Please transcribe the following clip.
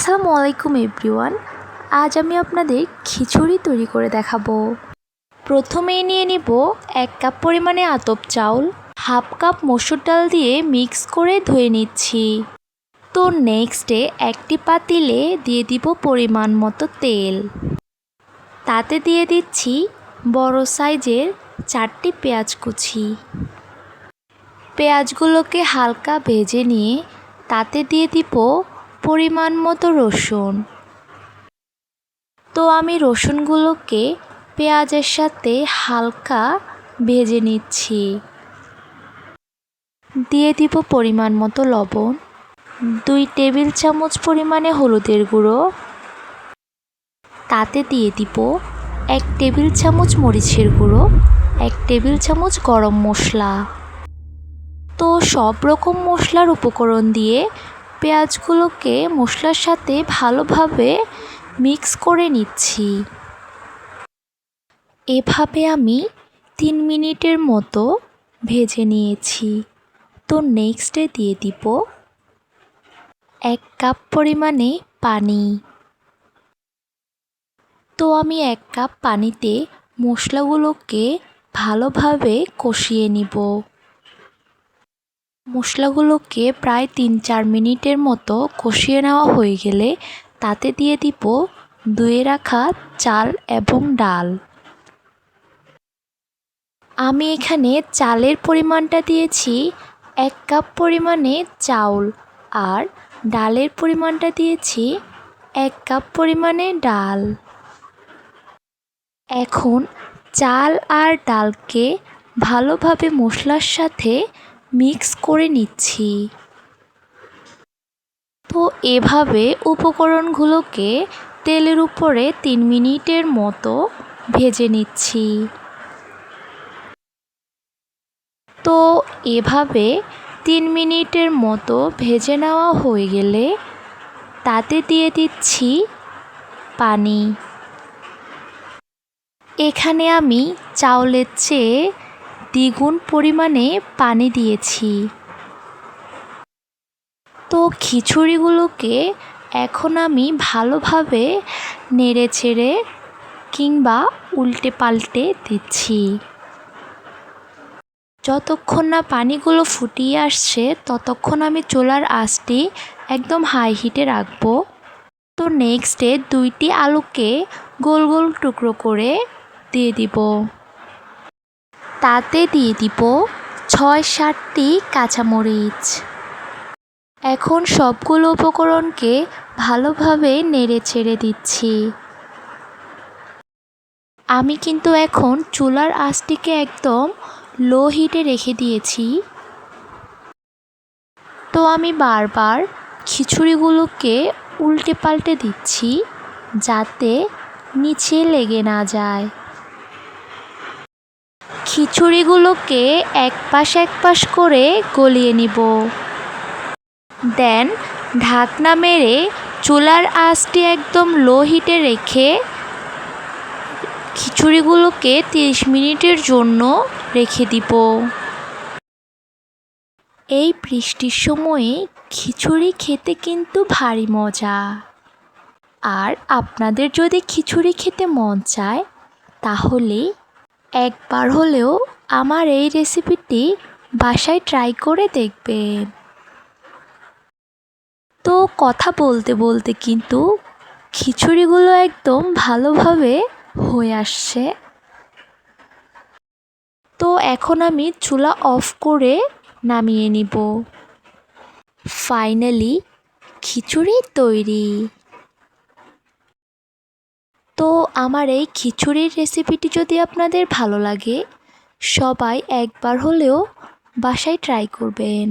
আসসালামু আলাইকুম এভরিওয়ান, আজ আমি আপনাদের খিচুড়ি তৈরি করে দেখাবো। প্রথমেই নিয়ে নিব এক কাপ পরিমাণে আতপ চাউল, হাফ কাপ মসুর ডাল দিয়ে মিক্স করে ধুয়ে নিচ্ছি। তো নেক্সটে একটি পাতিলে দিয়ে দিব পরিমাণ মতো তেল। তাতে দিয়ে দিচ্ছি বড় সাইজের চারটি পেঁয়াজ কুচি। পেঁয়াজগুলোকে হালকা ভেজে নিয়ে তাতে দিয়ে দিব পরিমাণ মতো রসুন। তো আমি রসুনগুলোকে পেঁয়াজের সাথে হালকা ভেজে নিচ্ছি। দিয়ে দিব পরিমাণ মতো লবণ। দুই টেবিল চামচ পরিমাণে হলুদের গুঁড়ো। তাতে দিয়ে দিব এক টেবিল চামচ মরিচের গুঁড়ো, এক টেবিল চামচ গরম মশলা। তো সব রকম মশলার উপকরণ দিয়ে পেঁয়াজগুলোকে মশলার সাথে ভালোভাবে মিক্স করে নিচ্ছি। এভাবে আমি তিন মিনিটের মতো ভেজে নিয়েছি। তো নেক্সটে দিয়ে দিব এক কাপ পরিমাণে পানি। তো আমি এক কাপ পানিতে মশলাগুলোকে ভালোভাবে কষিয়ে নিব। মশলাগুলোকে প্রায় তিন চার মিনিটের মতো কষিয়ে নেওয়া হয়ে গেলে তাতে দিয়ে দিব ধুয়ে রাখা চাল এবং ডাল। আমি এখানে চালের পরিমাণটা দিয়েছি এক কাপ পরিমাণে চাউল আর ডালের পরিমাণটা দিয়েছি এক কাপ পরিমাণে ডাল। এখন চাল আর ডালকে ভালোভাবে মশলার সাথে মিক্স করে নিচ্ছি। তো এভাবে উপকরণগুলোকে তেলের উপরে তিন মিনিটের মতো ভেজে নিচ্ছি। তো এভাবে তিন মিনিটের মতো ভেজে নেওয়া হয়ে গেলে তাতে দিয়ে দিচ্ছি পানি। এখানে আমি চাউলের চেয়ে দ্বিগুণ পরিমাণে পানি দিয়েছি। তো খিচুড়িগুলোকে এখন আমি ভালোভাবে নেড়ে ছেড়ে কিংবা উল্টে পাল্টে দিচ্ছি। যতক্ষণ না পানিগুলো ফুটিয়ে আসছে, ততক্ষণ আমি চুলার আঁচটি একদম হাই হিটে রাখব। তো নেক্সটে দুইটি আলুকে গোল গোল টুকরো করে দিয়ে দিব। তাতে দিয়ে দিব ছয় সাতটি কাঁচামরিচ। এখন সবগুলো উপকরণকে ভালোভাবে নেড়ে ছেড়ে দিচ্ছি। আমি কিন্তু এখন চুলার আঁচটিকে একদম লো হিটে রেখে দিয়েছি। তো আমি বারবার খিচুড়িগুলোকে উল্টে পাল্টে দিচ্ছি যাতে নিচে লেগে না যায়। খিচুড়িগুলোকে এক পাশ এক পাশ করে গলিয়ে নিব। দেন ঢাকনা মেরে চুলার আঁচটি একদম লো হিটে রেখে খিচুড়িগুলোকে তিরিশ মিনিটের জন্য রেখে দিব। এই বৃষ্টির সময়ে খিচুড়ি খেতে কিন্তু ভারী মজা। আর আপনাদের যদি খিচুড়ি খেতে মন চায়, তাহলে একবার হলেও আমার এই রেসিপিটি বাসায় ট্রাই করে দেখবেন। তো কথা বলতে বলতে কিন্তু খিচুড়িগুলো একদম ভালোভাবে হয়ে আসছে। তো এখন আমি চুলা অফ করে নামিয়ে নিব। ফাইনালি খিচুড়ি তৈরি। তো আমার এই খিচুড়ির রেসিপিটি যদি আপনাদের ভালো লাগে, সবাই একবার হলেও বাসায় ট্রাই করবেন।